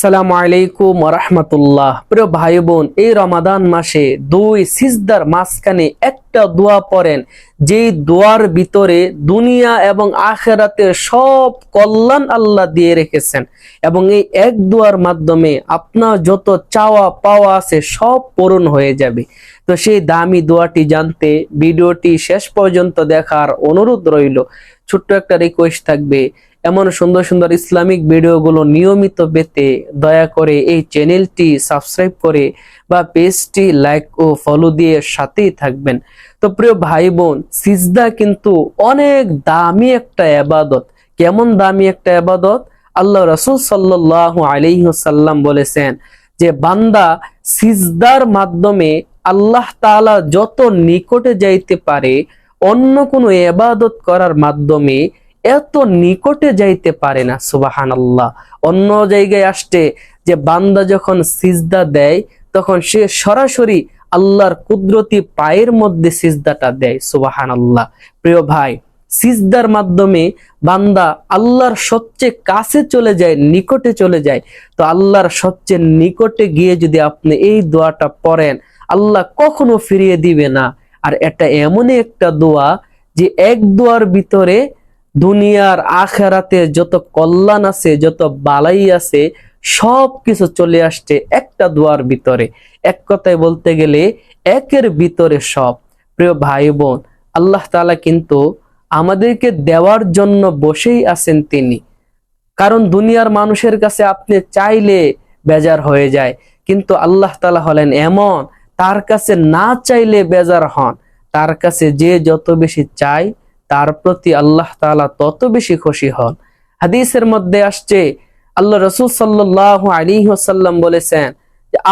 আসসালামু আলাইকুম রহমতুল্লাহ প্রিয় ভাই বোন এই রমাদান মাসে দুই সিজদার মাঝখানে একটা দোয়া পড়েন, যেই দোয়ার ভিতরে দুনিয়া এবং আখেরাতের সব কল্যাণ আল্লাহ দিয়ে রেখেছেন। এবং এই এক দোয়ার মাধ্যমে আপনার যত চাওয়া পাওয়া আছে সব পূরণ হয়ে যাবে। তো সেই দামি দোয়াটি জানতে ভিডিওটি শেষ পর্যন্ত দেখার অনুরোধ রইল। ছোট্ট একটা রিকোয়েস্ট থাকবে এমন সুন্দর সুন্দর ইসলামিক ভিডিওগুলো নিয়মিত পেতে দয়া করে এই চ্যানেলটি সাবস্ক্রাইব করে বা পেজটি লাইক ও ফলো দিয়ে সাথেই থাকবেন। তো প্রিয় ভাই বোন সিজদা কিন্তু অনেক দামি একটা আবাদত। কেমন দামি একটা আবাদত? আল্লাহ রসুল সাল্লাহ আলিহাসাল্লাম বলেছেন যে, বান্দা সিজদার মাধ্যমে আল্লাহ তাআলা যত নিকটে যাইতে পারে, অন্য কোনো এবাদত করার মাধ্যমে এত নিকটে যাইতে পারে না সুবাহান আল্লাহ অন্য জায়গায় আসতে যে বান্দা যখন সিজদা দেয়, তখন সে সরাসরি আল্লাহর কুদরতি পায়ের মধ্যে সিজদাটা দেয় সুবাহান আল্লাহ প্রিয় ভাই, সিজদার মাধ্যমে বান্দা আল্লাহর সবচেয়ে কাছে চলে যায়, নিকটে চলে যায়। তো আল্লাহর সবচেয়ে নিকটে গিয়ে যদি আপনি এই দোয়াটা পড়েন, আল্লাহ কখনো ফিরিয়ে দিবে না। আর এটা এমনই একটা দোয়া যে এক দোয়ার ভিতরে দুনিয়ার আখেরাতে যত কল্যাণ আছে, যত বালাই আছে সব কিছু চলে আসছে একটা দোয়ার ভিতরে। এক কথায় বলতে গেলে একের ভিতরে সব। প্রিয় ভাই বোন আল্লাহ তালা কিন্তু আমাদেরকে দেওয়ার জন্য বসেই আছেন তিনি। কারণ দুনিয়ার মানুষের কাছে আপনি চাইলে বেজার হয়ে যায়, কিন্তু আল্লাহ তালা হলেন এমন, তার কাছে না চাইলে বেজার হন। তার কাছে যে যত বেশি চায় তার প্রতি আল্লাহ তাআলা তত বেশি খুশি হন। হাদিসের মধ্যে আসছে, আল্লাহ রসুল সাল্লাহ আলী ওসাল্লাম বলেছেন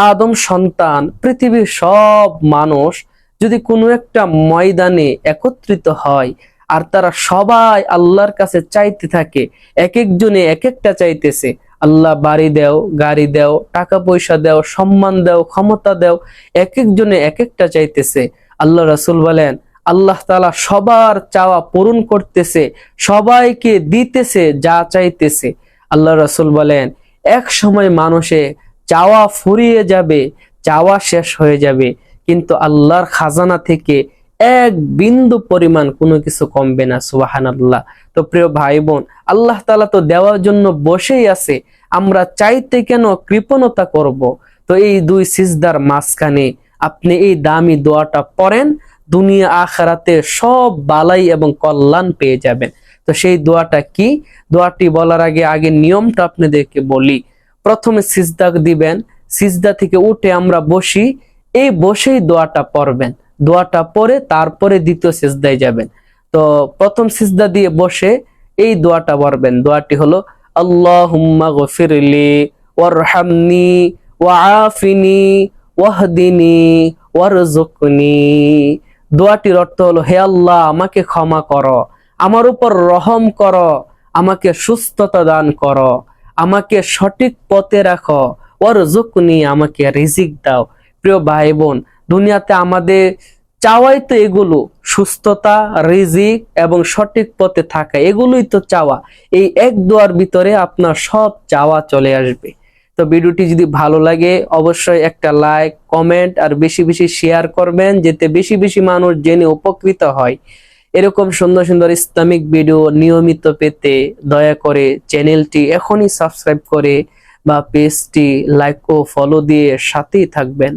আদম সন্তান, পৃথিবীর সব মানুষ যদি কোনো একটা ময়দানে একত্রিত হয় আর তারা সবাই আল্লাহর কাছে চাইতে থাকে, এক একজনে এক একটা চাইতেছে, আল্লাহ বাড়ি দেও, গাড়ি দেও, টাকা পয়সা দেও, সম্মান দেও, ক্ষমতা দেও, এক একজনে এক একটা চাইতেছে। আল্লাহ রসুল বলেন আল্লাহ তালা সবার চাওয়া পূরণ করতেছে, সবাইকে দিতেছে যা চাইতেছে। আল্লাহ রসুল বলেন, এক সময় মানুষে চাওয়া ফুরিয়ে যাবে, চাওয়া শেষ হয়ে যাবে, কিন্তু আল্লাহর খাজানা থেকে এক বিন্দু পরিমাণ কোনো কিছু কমবে না সুবাহান আল্লাহ তো প্রিয় ভাই বোন আল্লাহ তালা তো দেওয়ার জন্য বসেই আছে, আমরা চাইতে কেন কৃপণতা করব? তো এই দুই সিজদার মাঝখানে আপনি এই দামি দোয়াটা পড়েন, দুনিয়া আখারাতে সব বালাই এবং কল্যাণ পেয়ে যাবেন। তো সেই দোয়াটা কি? দোয়াটি বলার আগে আগে নিয়মটা আপনাদেরকে বলি। প্রথমে সিজদা দিবেন, সিজদা থেকে উঠে আমরা বসি, এই বসেই দোয়াটা পড়বেন। দোয়াটা পরে তারপরে দ্বিতীয় সিজদায় যাবেন। তো প্রথম সিজদা দিয়ে বসে এই দোয়াটা পড়বেন। দোয়াটি হলো, আল্লাহুম্মা গফিরলি ওয়ারহামনি ওয়াআফিনি ওয়াহদিনি ওয়ারজুকনি দোয়াটির অর্থ হলো, হে আল্লাহ, আমাকে ক্ষমা করো। আমার উপর রহম করো, আমাকে সুস্থতা দান করো, আমাকে সঠিক পথে রাখো। ওর জুকনি আমাকে রিজিক দাও। প্রিয় ভাই বোন দুনিয়াতে আমাদের চাওয়াই তো এগুলো, সুস্থতা, রিজিক এবং সঠিক পথে থাকা। এগুলোই তো চাওয়া। এই এক দোয়ার ভিতরে আপনার সব চাওয়া চলে আসবে। তো ভিডিওটি যদি ভালো লাগে, অবশ্যই একটা লাইক, কমেন্ট আর বেশি বেশি শেয়ার করবেন, যাতে বেশি বেশি মানুষ জেনে উপকৃত হয়। এরকম সুন্দর সুন্দর ইসলামিক ভিডিও নিয়মিত পেতে দয়া করে চ্যানেলটি এখনই সাবস্ক্রাইব করে বা পেজটি লাইক ও ফলো দিয়ে সাথেই থাকবেন।